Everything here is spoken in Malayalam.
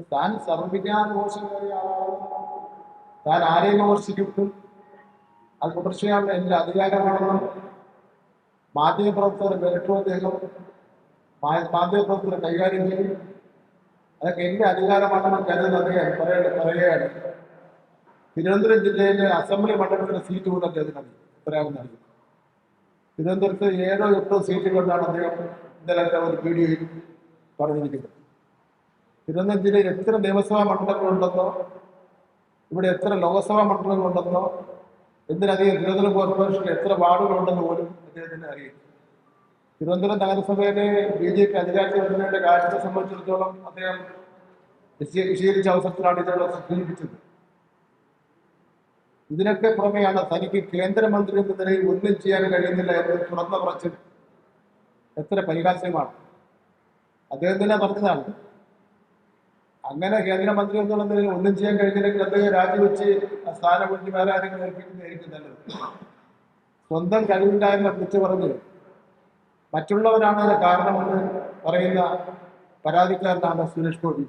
താൻ ആളാണ്. താൻ ആരെയും വിമർശിക്കും? അത് തുടർച്ചയാണ് എന്റെ അധികാരമാണെന്നും മാധ്യമപ്രവർത്തകർ വിലക്കും അദ്ദേഹം. മാധ്യമപ്രവർത്തകർ കൈകാര്യം ചെയ്യും. അതൊക്കെ എന്റെ അധികാരമാണെന്ന് കരുതുന്ന അദ്ദേഹം പറയ- പറയുകയാണ്. തിരുവനന്തപുരം ജില്ലയിലെ അസംബ്ലി മണ്ഡലത്തിലെ സീറ്റ് കൊണ്ട് അദ്ദേഹത്തിന് പറയാമെന്ന് അറിയും തിരുവനന്തപുരത്ത് ഏഴോ എട്ടോ സീറ്റുകളിലാണ് അദ്ദേഹം ഇന്നലത്തെ ഒരു വീഡിയോയിൽ പറഞ്ഞിരിക്കുന്നത്. തിരുവനന്തപുരം എത്ര നിയമസഭാ മണ്ഡലങ്ങളുണ്ടെന്നോ ഇവിടെ എത്ര ലോകസഭാ മണ്ഡലങ്ങളുണ്ടെന്നോ എന്തിനധികം തിരുവനന്തപുരം കോർപ്പറേഷനിൽ എത്ര വാർഡുകളുണ്ടെന്ന് പോലും അദ്ദേഹത്തിന് അറിയില്ല. തിരുവനന്തപുരം നഗരസഭയിലെ ബി ജെ പി അധികാരത്തിൽ വരുന്നതിന്റെ കാര്യത്തെ സംബന്ധിച്ചിടത്തോളം അദ്ദേഹം വിശീകരിച്ച അവസരത്തിലാണ് ഇതിനോട് സൂചിപ്പിച്ചത്. ഇതിനൊക്കെ പുറമെയാണ് തനിക്ക് കേന്ദ്രമന്ത്രി എന്ന നിലയിൽ ഒന്നും ചെയ്യാൻ കഴിയുന്നില്ല എന്ന് തുറന്ന പറച്ചിൽ എത്ര പരിഹാസ്യമാണ്. അദ്ദേഹം തന്നെ പറഞ്ഞതാണ് അങ്ങനെ കേന്ദ്രമന്ത്രി എന്നുള്ള നിലയിൽ ഒന്നും ചെയ്യാൻ കഴിഞ്ഞില്ലെങ്കിൽ അദ്ദേഹം രാജിവെച്ച് സ്ഥാനം ഒഴിഞ്ഞ് വേറെ ആരെങ്കിലും ഏൽപ്പിക്കുന്നതായിരിക്കും നല്ലത്. സ്വന്തം കഴിവില്ലായ്മ കുറിച്ച് പറഞ്ഞ് മറ്റുള്ളവരാണ് അതിന് കാരണമെന്ന് പറയുന്ന പരാതിക്കാരനാണ് സുരേഷ് ഗോപി.